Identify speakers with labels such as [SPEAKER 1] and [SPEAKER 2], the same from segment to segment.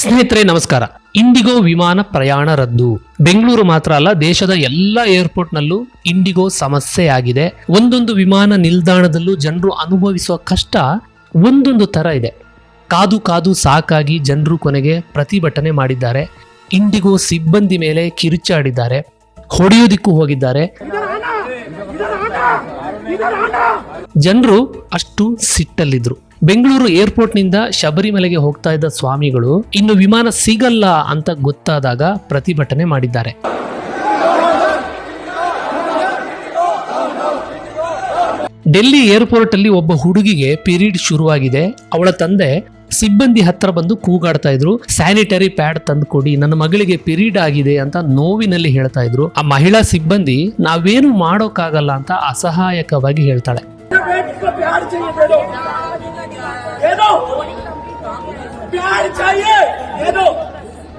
[SPEAKER 1] ಸ್ನೇಹಿತರೆ, ನಮಸ್ಕಾರ. ಇಂಡಿಗೋ ವಿಮಾನ ಪ್ರಯಾಣ ರದ್ದು. ಬೆಂಗಳೂರು ಮಾತ್ರ ಅಲ್ಲ, ದೇಶದ ಎಲ್ಲ ಏರ್ಪೋರ್ಟ್ನಲ್ಲೂ ಇಂಡಿಗೋ ಸಮಸ್ಯೆ ಆಗಿದೆ ಒಂದೊಂದು ವಿಮಾನ ನಿಲ್ದಾಣದಲ್ಲೂ ಜನರು ಅನುಭವಿಸುವ ಕಷ್ಟ ಒಂದೊಂದು ತರ ಇದೆ. ಕಾದು ಕಾದು ಸಾಕಾಗಿ ಜನರು ಕೊನೆಗೆ ಪ್ರತಿಭಟನೆ ಮಾಡಿದ್ದಾರೆ. ಇಂಡಿಗೋ ಸಿಬ್ಬಂದಿ ಮೇಲೆ ಕಿರುಚಾಡಿದ್ದಾರೆ. ಹೊಡೆಯೋದಿಕ್ಕೂ ಹೋಗಿದ್ದಾರೆ. ಜನರು ಅಷ್ಟು ಸಿಟ್ಟಲ್ಲಿದ್ರು. ಬೆಂಗಳೂರು ಏರ್ಪೋರ್ಟ್ನಿಂದ ಶಬರಿಮಲೆಗೆ ಹೋಗ್ತಾ ಇದ್ದ ಸ್ವಾಮಿಗಳು ಇನ್ನು ವಿಮಾನ ಸಿಗಲ್ಲ ಅಂತ ಗೊತ್ತಾದಾಗ ಪ್ರತಿಭಟನೆ ಮಾಡಿದ್ದಾರೆ. ಡೆಲ್ಲಿ ಏರ್ಪೋರ್ಟ್ ಅಲ್ಲಿ ಒಬ್ಬ ಹುಡುಗಿಗೆ ಪೀರಿಯಡ್ ಶುರುವಾಗಿದೆ. ಅವಳ ತಂದೆ ಸಿಬ್ಬಂದಿ ಹತ್ರ ಬಂದು ಕೂಗಾಡ್ತಾ ಇದ್ರು. ಸ್ಯಾನಿಟರಿ ಪ್ಯಾಡ್ ತಂದು ಕೊಡಿ ನನ್ನ ಮಗಳಿಗೆ ಪಿರಿಯಡ್ ಆಗಿದೆ ಅಂತ ನೋವಿನಲ್ಲಿ ಹೇಳ್ತಾ ಇದ್ರು. ಆ ಮಹಿಳಾ ಸಿಬ್ಬಂದಿ, ನಾವೇನು ಮಾಡೋಕ್ಕಾಗಲ್ಲ ಅಂತ ಅಸಹಾಯಕವಾಗಿ ಹೇಳ್ತಾಳೆ.
[SPEAKER 2] बेटी को प्यार चाहिए दे दो दे दो प्यार चाहिए दे दो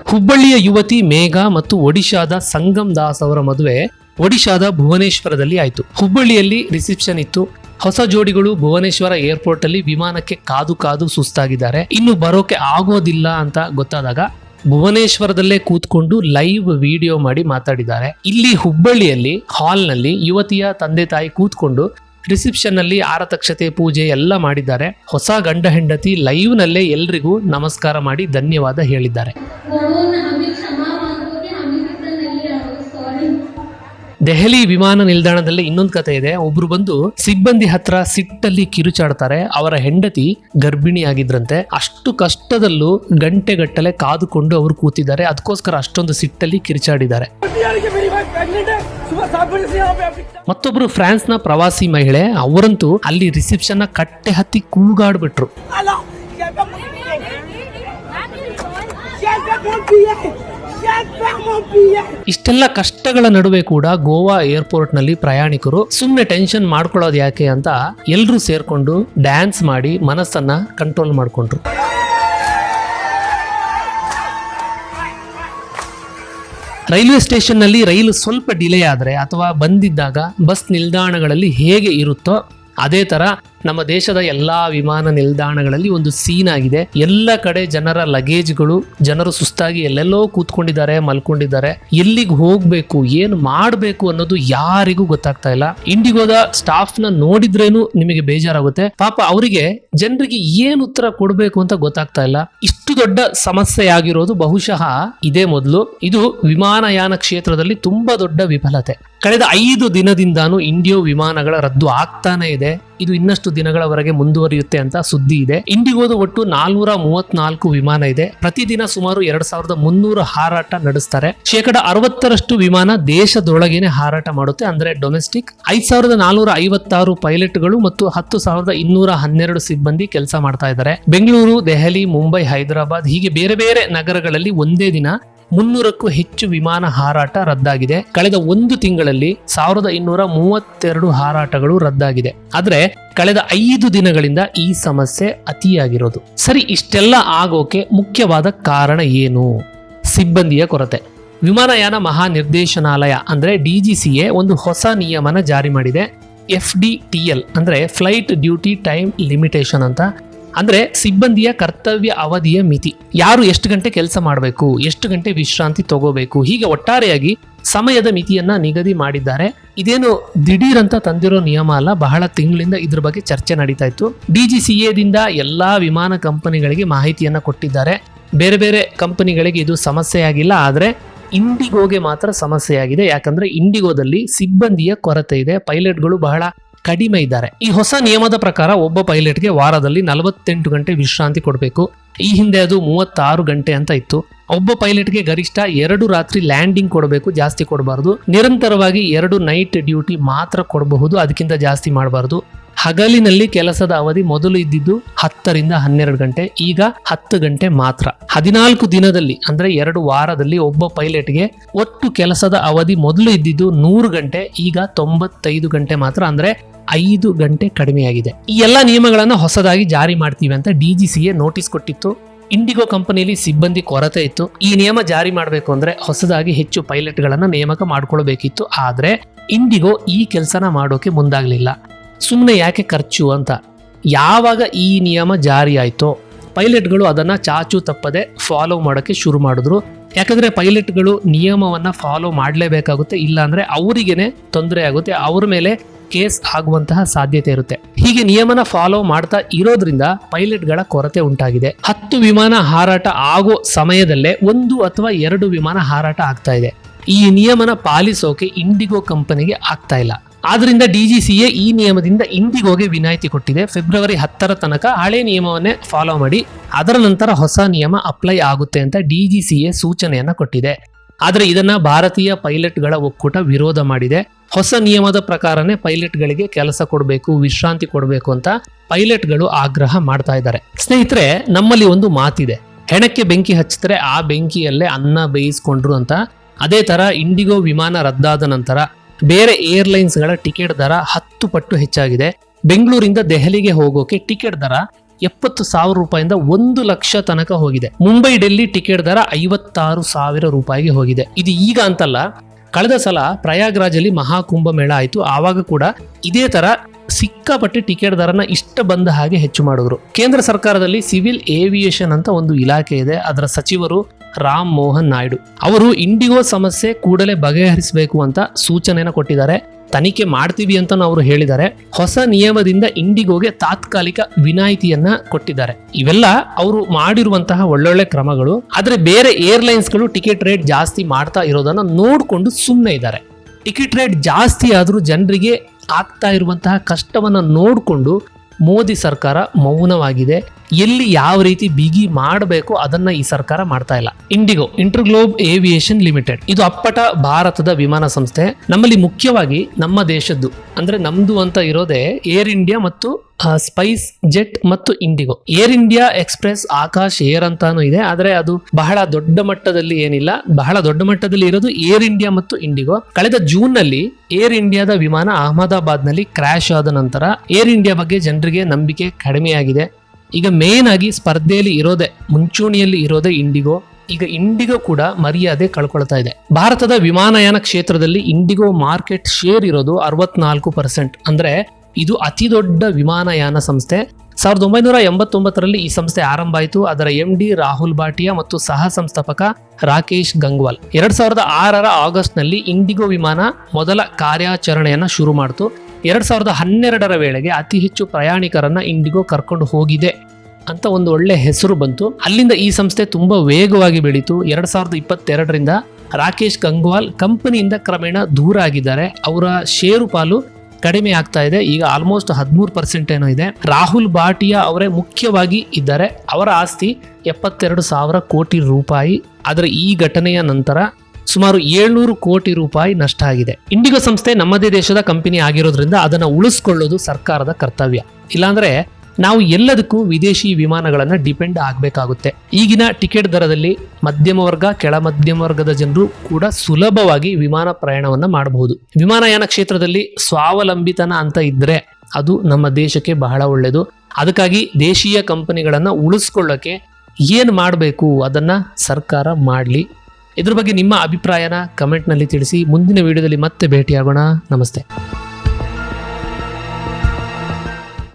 [SPEAKER 1] ಹುಬ್ಬಳ್ಳಿಯ ಯುವತಿ ಮೇಘ ಮತ್ತು ಒಡಿಶಾದ ಸಂಗಮ್ ದಾಸ್ ಅವರ ಮದುವೆ ಒಡಿಶಾದ ಭುವನೇಶ್ವರದಲ್ಲಿ ಆಯಿತು ಹುಬ್ಬಳ್ಳಿಯಲ್ಲಿ ರಿಸೆಪ್ಷನ್ ಇತ್ತು ಹೊಸ ಜೋಡಿಗಳು ಭುವನೇಶ್ವರ ಏರ್ಪೋರ್ಟ್ ಅಲ್ಲಿ ವಿಮಾನಕ್ಕೆ ಕಾದು ಕಾದು ಸುಸ್ತಾಗಿದ್ದಾರೆ ಇನ್ನು ಬರೋಕೆ ಆಗೋದಿಲ್ಲ ಅಂತ ಗೊತ್ತಾದಾಗ ಭುವನೇಶ್ವರದಲ್ಲೇ ಕೂತ್ಕೊಂಡು ಲೈವ್ ವಿಡಿಯೋ ಮಾಡಿ ಮಾತಾಡಿದ್ದಾರೆ ಇಲ್ಲಿ ಹುಬ್ಬಳ್ಳಿಯಲ್ಲಿ ಹಾಲ್ನಲ್ಲಿ ಯುವತಿಯ ತಂದೆ ತಾಯಿ ಕೂತ್ಕೊಂಡು ರಿಸೆಪ್ಷನ್ನಲ್ಲಿ ಆರತಕ್ಷತೆ ಪೂಜೆ ಎಲ್ಲ ಮಾಡಿದ್ದಾರೆ. ಹೊಸ ಗಂಡ ಹೆಂಡತಿ ಲೈವ್ನಲ್ಲೇ ಎಲ್ರಿಗೂ ನಮಸ್ಕಾರ ಮಾಡಿ ಧನ್ಯವಾದ ಹೇಳಿದ್ದಾರೆ. ದೆಹಲಿ ವಿಮಾನ ನಿಲ್ದಾಣದಲ್ಲಿ ಇನ್ನೊಂದು ಕತೆ ಇದೆ. ಒಬ್ರು ಬಂದು ಸಿಬ್ಬಂದಿ ಹತ್ರ ಸಿಟ್ಟಲ್ಲಿ ಕಿರುಚಾಡ್ತಾರೆ. ಅವರ ಹೆಂಡತಿ ಗರ್ಭಿಣಿ ಆಗಿದ್ರಂತೆ ಅಷ್ಟು ಕಷ್ಟದಲ್ಲೂ ಗಂಟೆಗಟ್ಟಲೆ ಕಾದುಕೊಂಡು ಅವರು ಕೂತಿದ್ದಾರೆ. ಅದಕ್ಕೋಸ್ಕರ ಅಷ್ಟೊಂದು ಸಿಟ್ಟಲ್ಲಿ ಕಿರುಚಾಡಿದ್ದಾರೆ. ಮತ್ತೊಬ್ರು ಫ್ರಾನ್ಸ್ನ ಪ್ರವಾಸಿ ಮಹಿಳೆ, ಅವರಂತೂ ಅಲ್ಲಿ ರಿಸೆಪ್ಷನ್ ಕಟ್ಟೆ ಹತ್ತಿ ಕೂಗಾಡ್ಬಿಟ್ರು. ಇಷ್ಟೆಲ್ಲ ಕಷ್ಟಗಳ ನಡುವೆ ಕೂಡ ಗೋವಾ ಏರ್ಪೋರ್ಟ್ನಲ್ಲಿ ಪ್ರಯಾಣಿಕರು ಸುಮ್ಮನೆ ಟೆನ್ಷನ್ ಮಾಡ್ಕೊಳ್ಳೋದು ಯಾಕೆ ಅಂತ ಎಲ್ಲರೂ ಸೇರ್ಕೊಂಡು ಡ್ಯಾನ್ಸ್ ಮಾಡಿ ಮನಸ್ಸನ್ನ ಕಂಟ್ರೋಲ್ ಮಾಡ್ಕೊಂಡ್ರು. ರೈಲ್ವೆ ಸ್ಟೇಷನ್ನಲ್ಲಿ ರೈಲು ಸ್ವಲ್ಪ ಡಿಲೇ ಆದ್ರೆ ಅಥವಾ ಬಂದಿದ್ದಾಗ ಬಸ್ ನಿಲ್ದಾಣಗಳಲ್ಲಿ ಹೇಗೆ ಇರುತ್ತೋ ಅದೇ ತರ ನಮ್ಮ ದೇಶದ ಎಲ್ಲಾ ವಿಮಾನ ನಿಲ್ದಾಣಗಳಲ್ಲಿ ಒಂದು ಸೀನ್ ಆಗಿದೆ. ಎಲ್ಲ ಕಡೆ ಜನರ ಲಗೇಜ್ಗಳು ಜನರು ಸುಸ್ತಾಗಿ ಎಲ್ಲೆಲ್ಲೋ ಕೂತ್ಕೊಂಡಿದ್ದಾರೆ, ಮಲ್ಕೊಂಡಿದ್ದಾರೆ. ಎಲ್ಲಿಗೆ ಹೋಗ್ಬೇಕು, ಏನು ಮಾಡಬೇಕು ಅನ್ನೋದು ಯಾರಿಗೂ ಗೊತ್ತಾಗ್ತಾ ಇಲ್ಲ. ಇಂಡಿಗೋದ ಸ್ಟಾಫ್ನ ನೋಡಿದ್ರೇನು ನಿಮಗೆ ಬೇಜಾರಾಗುತ್ತೆ. ಪಾಪ ಅವರಿಗೆ ಜನರಿಗೆ ಏನು ಉತ್ತರ ಕೊಡಬೇಕು ಅಂತ ಗೊತ್ತಾಗ್ತಾ ಇಲ್ಲ. ಇಷ್ಟು ದೊಡ್ಡ ಸಮಸ್ಯೆ ಆಗಿರೋದು ಬಹುಶಃ ಇದೇ ಮೊದಲು. ಇದು ವಿಮಾನಯಾನ ಕ್ಷೇತ್ರದಲ್ಲಿ ತುಂಬಾ ದೊಡ್ಡ ವಿಫಲತೆ. ಕಳೆದ ಐದು ದಿನದಿಂದಾನು ಇಂಡಿಯೋ ವಿಮಾನಗಳ ರದ್ದು ಆಗ್ತಾನೆ ಇದೆ. ಇದು ಇನ್ನಷ್ಟು ದಿನಗಳವರೆಗೆ ಮುಂದುವರಿಯುತ್ತೆ ಅಂತ ಸುದ್ದಿ ಇದೆ. ಇಂಡಿಗೋದು ಒಟ್ಟು ನಾಲ್ನೂರ ಮೂವತ್ನಾಲ್ಕು ವಿಮಾನ ಇದೆ. ಪ್ರತಿದಿನ ಸುಮಾರು ಎರಡ್ ಸಾವಿರದ ಮುನ್ನೂರ ಹಾರಾಟ ನಡೆಸ್ತಾರೆ. ಶೇಕಡ ಅರವತ್ತರಷ್ಟು ವಿಮಾನ ದೇಶದೊಳಗೇನೆ ಹಾರಾಟ ಮಾಡುತ್ತೆ. ಅಂದ್ರೆ ಡೊಮೆಸ್ಟಿಕ್ ಐದ್ ಸಾವಿರದ ನಾಲ್ನೂರ ಐವತ್ತಾರು ಪೈಲಟ್ಗಳು ಮತ್ತು ಹತ್ತು ಸಾವಿರದ ಇನ್ನೂರ ಹನ್ನೆರಡು ಸಿಬ್ಬಂದಿ ಕೆಲಸ ಮಾಡ್ತಾ ಇದ್ದಾರೆ. ಬೆಂಗಳೂರು, ದೆಹಲಿ, ಮುಂಬೈ, ಹೈದರಾಬಾದ್ ಹೀಗೆ ಬೇರೆ ಬೇರೆ ನಗರಗಳಲ್ಲಿ ಒಂದೇ ದಿನ ಮುನ್ನೂರಕ್ಕೂ ಹೆಚ್ಚು ವಿಮಾನ ಹಾರಾಟ ರದ್ದಾಗಿದೆ. ಕಳೆದ ಒಂದು ತಿಂಗಳಲ್ಲಿ ಸಾವಿರದ ಇನ್ನೂರ ಮೂವತ್ತೆರಡು ಹಾರಾಟಗಳು ರದ್ದಾಗಿದೆ. ಆದ್ರೆ ಕಳೆದ ಐದು ದಿನಗಳಿಂದ ಈ ಸಮಸ್ಯೆ ಅತಿಯಾಗಿರೋದು. ಸರಿ, ಇಷ್ಟೆಲ್ಲ ಆಗೋಕೆ ಮುಖ್ಯವಾದ ಕಾರಣ ಏನು? ಸಿಬ್ಬಂದಿಯ ಕೊರತೆ. ವಿಮಾನಯಾನ ಮಹಾನಿರ್ದೇಶನಾಲಯ, ಅಂದ್ರೆ ಡಿಜಿಸಿಎ ಒಂದು ಹೊಸ ನಿಯಮನ ಜಾರಿ ಮಾಡಿದೆ. ಎಫ್ ಡಿ ಟಿ ಎಲ್, ಅಂದ್ರೆ ಫ್ಲೈಟ್ ಡ್ಯೂಟಿ ಟೈಮ್ ಲಿಮಿಟೇಷನ್ ಅಂತ. ಅಂದ್ರೆ ಸಿಬ್ಬಂದಿಯ ಕರ್ತವ್ಯ ಅವಧಿಯ ಮಿತಿ. ಯಾರು ಎಷ್ಟು ಗಂಟೆ ಕೆಲಸ ಮಾಡಬೇಕು, ಎಷ್ಟು ಗಂಟೆ ವಿಶ್ರಾಂತಿ ತಗೋಬೇಕು, ಹೀಗೆ ಒಟ್ಟಾರೆಯಾಗಿ ಸಮಯದ ಮಿತಿಯನ್ನ ನಿಗದಿ ಮಾಡಿದ್ದಾರೆ. ಇದೇನು ದಿಢೀರ್ ಅಂತ ತಂದಿರೋ ನಿಯಮ ಅಲ್ಲ, ಬಹಳ ತಿಂಗಳಿಂದ ಇದ್ರ ಬಗ್ಗೆ ಚರ್ಚೆ ನಡೀತಾ ಇತ್ತು. ಡಿಜಿಸಿಎದಿಂದ ಎಲ್ಲಾ ವಿಮಾನ ಕಂಪನಿಗಳಿಗೆ ಮಾಹಿತಿಯನ್ನ ಕೊಟ್ಟಿದ್ದಾರೆ. ಬೇರೆ ಬೇರೆ ಕಂಪನಿಗಳಿಗೆ ಇದು ಸಮಸ್ಯೆಯಾಗಿಲ್ಲ ಆದರೆ ಆದ್ರೆ ಇಂಡಿಗೋಗೆ ಮಾತ್ರ ಸಮಸ್ಯೆಯಾಗಿದೆ. ಯಾಕಂದ್ರೆ ಇಂಡಿಗೋದಲ್ಲಿ ಸಿಬ್ಬಂದಿಯ ಕೊರತೆ ಇದೆ, ಪೈಲಟ್ಗಳು ಬಹಳ ಕಡಿಮೆ ಇದ್ದಾರೆ. ಈ ಹೊಸ ನಿಯಮದ ಪ್ರಕಾರ ಒಬ್ಬ ಪೈಲಟ್ಗೆ ವಾರದಲ್ಲಿ ನಲವತ್ತೆಂಟು ಗಂಟೆ ವಿಶ್ರಾಂತಿ ಕೊಡಬೇಕು. ಈ ಹಿಂದೆ ಅದು ಮೂವತ್ತಾರು ಗಂಟೆ ಅಂತ ಇತ್ತು. ಒಬ್ಬ ಪೈಲಟ್ಗೆ ಗರಿಷ್ಠ ಎರಡು ರಾತ್ರಿ ಲ್ಯಾಂಡಿಂಗ್ ಕೊಡಬೇಕು, ಜಾಸ್ತಿ ಕೊಡಬಾರದು. ನಿರಂತರವಾಗಿ ಎರಡು ನೈಟ್ ಡ್ಯೂಟಿ ಮಾತ್ರ ಕೊಡಬಹುದು, ಅದಕ್ಕಿಂತ ಜಾಸ್ತಿ ಮಾಡಬಾರದು. ಹಗಲಿನಲ್ಲಿ ಕೆಲಸದ ಅವಧಿ ಮೊದಲು ಇದ್ದಿದ್ದು ಹತ್ತರಿಂದ ಹನ್ನೆರಡು ಗಂಟೆ, ಈಗ ಹತ್ತು ಗಂಟೆ ಮಾತ್ರ. ಹದಿನಾಲ್ಕು ದಿನದಲ್ಲಿ, ಅಂದ್ರೆ ಎರಡು ವಾರದಲ್ಲಿ ಒಬ್ಬ ಪೈಲಟ್ಗೆ ಒಟ್ಟು ಕೆಲಸದ ಅವಧಿ ಮೊದಲು ಇದ್ದಿದ್ದು ನೂರು ಗಂಟೆ, ಈಗ ತೊಂಬತ್ತೈದು ಗಂಟೆ ಮಾತ್ರ. ಅಂದ್ರೆ ಐದು ಗಂಟೆ ಕಡಿಮೆಯಾಗಿದೆ. ಈ ಎಲ್ಲ ನಿಯಮಗಳನ್ನು ಹೊಸದಾಗಿ ಜಾರಿ ಮಾಡ್ತೀವಿ ಅಂತ ಡಿ ಜಿ ನೋಟಿಸ್ ಕೊಟ್ಟಿತ್ತು. ಇಂಡಿಗೋ ಕಂಪನಿಯಲ್ಲಿ ಸಿಬ್ಬಂದಿ ಕೊರತೆ ಇತ್ತು. ಈ ನಿಯಮ ಜಾರಿ ಮಾಡಬೇಕು ಅಂದ್ರೆ ಹೊಸದಾಗಿ ಹೆಚ್ಚು ಪೈಲಟ್ಗಳನ್ನು ನೇಮಕ ಮಾಡ್ಕೊಳ್ಬೇಕಿತ್ತು. ಆದ್ರೆ ಇಂಡಿಗೋ ಈ ಕೆಲಸನ ಮಾಡೋಕೆ ಮುಂದಾಗಲಿಲ್ಲ. ಸುಮ್ಮನೆ ಯಾಕೆ ಖರ್ಚು ಅಂತ. ಯಾವಾಗ ಈ ನಿಯಮ ಜಾರಿ ಆಯ್ತೋ, ಪೈಲಟ್ಗಳು ಅದನ್ನ ಚಾಚು ತಪ್ಪದೆ ಫಾಲೋ ಮಾಡೋಕ್ಕೆ ಶುರು ಮಾಡಿದ್ರು. ಯಾಕಂದ್ರೆ ಪೈಲಟ್ಗಳು ನಿಯಮವನ್ನ ಫಾಲೋ ಮಾಡಲೇಬೇಕಾಗುತ್ತೆ. ಇಲ್ಲಾಂದರೆ ಅವರಿಗೇನೆ ತೊಂದರೆ ಆಗುತ್ತೆ. ಅವ್ರ ಮೇಲೆ ಕೇಸ್ ಆಗುವಂತಹ ಸಾಧ್ಯತೆ ಇರುತ್ತೆ. ಹೀಗೆ ನಿಯಮನ ಫಾಲೋ ಮಾಡ್ತಾ ಇರೋದ್ರಿಂದ ಪೈಲಟ್ಗಳ ಕೊರತೆ ಉಂಟಾಗಿದೆ. ಹತ್ತು ವಿಮಾನ ಹಾರಾಟ ಆಗೋ ಸಮಯದಲ್ಲೇ ಒಂದು ಅಥವಾ ಎರಡು ವಿಮಾನ ಹಾರಾಟ ಆಗ್ತಾ ಇದೆ. ಈ ನಿಯಮನ ಪಾಲಿಸೋಕೆ ಇಂಡಿಗೋ ಕಂಪನಿಗೆ ಆಗ್ತಾ ಇಲ್ಲ. ಆದ್ರಿಂದ ಡಿಜಿಸಿಎ ಈ ನಿಯಮದಿಂದ ಇಂಡಿಗೋಗೆ ವಿನಾಯಿತಿ ಕೊಟ್ಟಿದೆ. ಫೆಬ್ರವರಿ ಹತ್ತರ ತನಕ ಹಳೆ ನಿಯಮವನ್ನೇ ಫಾಲೋ ಮಾಡಿ, ಅದರ ನಂತರ ಹೊಸ ನಿಯಮ ಅಪ್ಲೈ ಆಗುತ್ತೆ ಅಂತ ಡಿಜಿಸಿಎ ಸೂಚನೆಯನ್ನ ಕೊಟ್ಟಿದೆ. ಆದರೆ ಇದನ್ನ ಭಾರತೀಯ ಪೈಲಟ್ಗಳ ಒಕ್ಕೂಟ ವಿರೋಧ ಮಾಡಿದೆ. ಹೊಸ ನಿಯಮದ ಪ್ರಕಾರನೇ ಪೈಲಟ್ಗಳಿಗೆ ಕೆಲಸ ಕೊಡಬೇಕು, ವಿಶ್ರಾಂತಿ ಕೊಡಬೇಕು ಅಂತ ಪೈಲಟ್ಗಳು ಆಗ್ರಹ ಮಾಡ್ತಾ ಇದ್ದಾರೆ. ಸ್ನೇಹಿತರೆ, ನಮ್ಮಲ್ಲಿ ಒಂದು ಮಾತಿದೆ. ಹೆಣಕ್ಕೆ ಬೆಂಕಿ ಹಚ್ಚಿದ್ರೆ ಆ ಬೆಂಕಿಯಲ್ಲೇ ಅನ್ನ ಬೇಯಿಸ್ಕೊಂಡ್ರು ಅಂತ. ಅದೇ ತರ ಇಂಡಿಗೋ ವಿಮಾನ ರದ್ದಾದ ನಂತರ ಬೇರೆ ಏರ್ಲೈನ್ಸ್ಗಳ ಟಿಕೆಟ್ ದರ ಹತ್ತು ಪಟ್ಟು ಹೆಚ್ಚಾಗಿದೆ. ಬೆಂಗಳೂರಿಂದ ದೆಹಲಿಗೆ ಹೋಗೋಕೆ ಟಿಕೆಟ್ ದರ ಎಪ್ಪತ್ತು ಸಾವಿರ ರೂಪಾಯಿಂದ ಒಂದು ಲಕ್ಷ ತನಕ ಹೋಗಿದೆ. ಮುಂಬೈ, ಡೆಲ್ಲಿ ಟಿಕೆಟ್ ದರ ಐವತ್ತಾರು ಸಾವಿರ ರೂಪಾಯಿಗೆ ಹೋಗಿದೆ. ಇದು ಈಗ ಅಂತಲ್ಲ, ಕಳೆದ ಸಲ ಪ್ರಯಾಗ್ರಾಜಲ್ಲಿ ಮಹಾಕುಂಭ ಮೇಳ ಆಯಿತು. ಆವಾಗ ಕೂಡ ಇದೇ ತರ ಸಿಕ್ಕಾಪಟ್ಟೆ ಟಿಕೆಟ್ ದರನ ಇಷ್ಟ ಬಂದ ಹಾಗೆ ಹೆಚ್ಚು ಮಾಡಿದ್ರು. ಕೇಂದ್ರ ಸರ್ಕಾರದಲ್ಲಿ ಸಿವಿಲ್ ಏವಿಯೇಷನ್ ಅಂತ ಒಂದು ಇಲಾಖೆ ಇದೆ. ಅದರ ಸಚಿವರು ರಾಮ್ ಮೋಹನ್ ನಾಯ್ಡು. ಅವರು ಇಂಡಿಗೋ ಸಮಸ್ಯೆ ಕೂಡಲೇ ಬಗೆಹರಿಸಬೇಕು ಅಂತ ಸೂಚನೆಯನ್ನು ಕೊಟ್ಟಿದ್ದಾರೆ. ತನಿಖೆ ಮಾಡ್ತೀವಿ ಅಂತ ಅವರು ಹೇಳಿದ್ದಾರೆ. ಹೊಸ ನಿಯಮದಿಂದ ಇಂಡಿಗೋಗೆ ತಾತ್ಕಾಲಿಕ ವಿನಾಯಿತಿಯನ್ನ ಕೊಟ್ಟಿದ್ದಾರೆ. ಇವೆಲ್ಲ ಅವರು ಮಾಡಿರುವಂತಹ ಒಳ್ಳೊಳ್ಳೆ ಕ್ರಮಗಳು. ಆದ್ರೆ ಬೇರೆ ಏರ್ಲೈನ್ಸ್ಗಳು ಟಿಕೆಟ್ ರೇಟ್ ಜಾಸ್ತಿ ಮಾಡ್ತಾ ಇರೋದನ್ನ ನೋಡಿಕೊಂಡು ಸುಮ್ಮನೆ ಇದ್ದಾರೆ. ಟಿಕೆಟ್ ರೇಟ್ ಜಾಸ್ತಿ ಆದರೂ ಜನರಿಗೆ ಆಗ್ತಾ ಇರುವಂತಹ ಕಷ್ಟವನ್ನು ನೋಡಿಕೊಂಡು ಮೋದಿ ಸರ್ಕಾರ ಮೌನವಾಗಿದೆ. ಎಲ್ಲಿ ಯಾವ ರೀತಿ ಬಿಗಿ ಮಾಡಬೇಕು ಅದನ್ನ ಈ ಸರ್ಕಾರ ಮಾಡ್ತಾ ಇಲ್ಲ. ಇಂಡಿಗೋ ಇಂಟರ್ಗ್ಲೋಬ್ ಏವಿಯೇಷನ್ ಲಿಮಿಟೆಡ್ ಇದು ಅಪ್ಪಟ ಭಾರತದ ವಿಮಾನ ಸಂಸ್ಥೆ. ನಮ್ಮಲ್ಲಿ ಮುಖ್ಯವಾಗಿ ನಮ್ಮ ದೇಶದ್ದು. ಅಂದ್ರೆ ನಮ್ದು ಅಂತ ಇರೋದೇ ಏರ್ ಇಂಡಿಯಾ ಮತ್ತು ಸ್ಪೈಸ್ ಜೆಟ್ ಮತ್ತು IndiGo Air India Express Akasa Air ಅಂತಾನು ಇದೆ. ಆದರೆ ಅದು ಬಹಳ ದೊಡ್ಡ ಮಟ್ಟದಲ್ಲಿ ಏನಿಲ್ಲ. ಬಹಳ ದೊಡ್ಡ ಮಟ್ಟದಲ್ಲಿ ಇರೋದು ಏರ್ ಇಂಡಿಯಾ ಮತ್ತು ಇಂಡಿಗೋ ಕಳೆದ ಜೂನ್ನಲ್ಲಿ ಏರ್ ಇಂಡಿಯಾದ ವಿಮಾನ ಅಹಮದಾಬಾದ್ನಲ್ಲಿ ಕ್ರಾಶ್ ಆದ ನಂತರ ಏರ್ ಇಂಡಿಯಾ ಬಗ್ಗೆ ಜನರಿಗೆ ನಂಬಿಕೆ ಕಡಿಮೆಯಾಗಿದೆ. ಈಗ ಮೇನ್ ಆಗಿ ಸ್ಪರ್ಧೆಯಲ್ಲಿ ಇರೋದೆ, ಮುಂಚೂಣಿಯಲ್ಲಿ ಇರೋದೇ ಇಂಡಿಗೋ. ಈಗ ಇಂಡಿಗೋ ಕೂಡ ಮರ್ಯಾದೆ ಕಳ್ಕೊಳ್ತಾ ಇದೆ. ಭಾರತದ ವಿಮಾನಯಾನ ಕ್ಷೇತ್ರದಲ್ಲಿ ಇಂಡಿಗೋ ಮಾರ್ಕೆಟ್ ಶೇರ್ ಇರೋದು ಅರವತ್ನಾಲ್ಕು ಪರ್ಸೆಂಟ್ ಅಂದ್ರೆ ಇದು ಅತಿ ದೊಡ್ಡ ವಿಮಾನಯಾನ ಸಂಸ್ಥೆ. ಸಾವಿರದ ಒಂಬೈನೂರ ಎಂಬತ್ತೊಂಬತ್ತರಲ್ಲಿ ಈ ಸಂಸ್ಥೆ ಆರಂಭ ಆಯಿತು. ಅದರ ಎಂ ಡಿ ರಾಹುಲ್ ಭಾಟಿಯಾ ಮತ್ತು ಸಹ ಸಂಸ್ಥಾಪಕ ರಾಕೇಶ್ ಗಂಗ್ವಾಲ್. ಎರಡ್ ಸಾವಿರದ ಆರರ ಆಗಸ್ಟ್ನಲ್ಲಿ ಇಂಡಿಗೋ ವಿಮಾನ ಮೊದಲ ಕಾರ್ಯಾಚರಣೆಯನ್ನು ಶುರು ಮಾಡಿತು. ಎರಡ್ ಸಾವಿರದ ಹನ್ನೆರಡರ ವೇಳೆಗೆ ಅತಿ ಹೆಚ್ಚು ಪ್ರಯಾಣಿಕರನ್ನ ಇಂಡಿಗೋ ಕರ್ಕೊಂಡು ಹೋಗಿದೆ ಅಂತ ಒಂದು ಒಳ್ಳೆ ಹೆಸರು ಬಂತು. ಅಲ್ಲಿಂದ ಈ ಸಂಸ್ಥೆ ತುಂಬಾ ವೇಗವಾಗಿ ಬೆಳೀತು. ಎರಡು ಸಾವಿರದ ಇಪ್ಪತ್ತೆರಡರಿಂದ ರಾಕೇಶ್ ಗಂಗ್ವಾಲ್ ಕಂಪನಿಯಿಂದ ಕ್ರಮೇಣ ದೂರ ಆಗಿದ್ದಾರೆ. ಅವರ ಷೇರು ಪಾಲು ಕಡಿಮೆ ಆಗ್ತಾ ಇದೆ. ಈಗ ಆಲ್ಮೋಸ್ಟ್ ಹದಿಮೂರು ಪರ್ಸೆಂಟ್ ಏನೋ ಇದೆ. ರಾಹುಲ್ ಭಾಟಿಯಾ ಅವರೇ ಮುಖ್ಯವಾಗಿ ಇದ್ದಾರೆ. ಅವರ ಆಸ್ತಿ ಎಪ್ಪತ್ತೆರಡು ಸಾವಿರ ಕೋಟಿ ರೂಪಾಯಿ. ಆದರೆ ಈ ಘಟನೆಯ ನಂತರ ಸುಮಾರು ಏಳ್ನೂರು ಕೋಟಿ ರೂಪಾಯಿ ನಷ್ಟ ಆಗಿದೆ. ಇಂಡಿಗೋ ಸಂಸ್ಥೆ ನಮ್ಮದೇ ದೇಶದ ಕಂಪನಿ ಆಗಿರೋದ್ರಿಂದ ಅದನ್ನು ಉಳಿಸ್ಕೊಳ್ಳೋದು ಸರ್ಕಾರದ ಕರ್ತವ್ಯ. ಇಲ್ಲಾಂದ್ರೆ ನಾವು ಎಲ್ಲದಕ್ಕೂ ವಿದೇಶಿ ವಿಮಾನಗಳನ್ನು ಡಿಪೆಂಡ್ ಆಗಬೇಕಾಗುತ್ತೆ. ಈಗಿನ ಟಿಕೆಟ್ ದರದಲ್ಲಿ ಮಧ್ಯಮ ವರ್ಗ, ಕೆಳ ಮಧ್ಯಮ ವರ್ಗದ ಜನರು ಕೂಡ ಸುಲಭವಾಗಿ ವಿಮಾನ ಪ್ರಯಾಣವನ್ನು ಮಾಡಬಹುದು. ವಿಮಾನಯಾನ ಕ್ಷೇತ್ರದಲ್ಲಿ ಸ್ವಾವಲಂಬಿತನ ಅಂತ ಇದ್ರೆ ಅದು ನಮ್ಮ ದೇಶಕ್ಕೆ ಬಹಳ ಒಳ್ಳೆಯದು ಅದಕ್ಕಾಗಿ ದೇಶೀಯ ಕಂಪನಿಗಳನ್ನು ಉಳಿಸ್ಕೊಳ್ಳೋಕೆ ಏನು ಮಾಡಬೇಕು? ಅದನ್ನು ಸರ್ಕಾರ ಮಾಡಲಿ. ಇದ್ರ ಬಗ್ಗೆ ನಿಮ್ಮ ಅಭಿಪ್ರಾಯನ ಕಮೆಂಟ್ನಲ್ಲಿ ತಿಳಿಸಿ. ಮುಂದಿನ ವಿಡಿಯೋದಲ್ಲಿ ಮತ್ತೆ ಭೇಟಿಯಾಗೋಣ. ನಮಸ್ತೆ.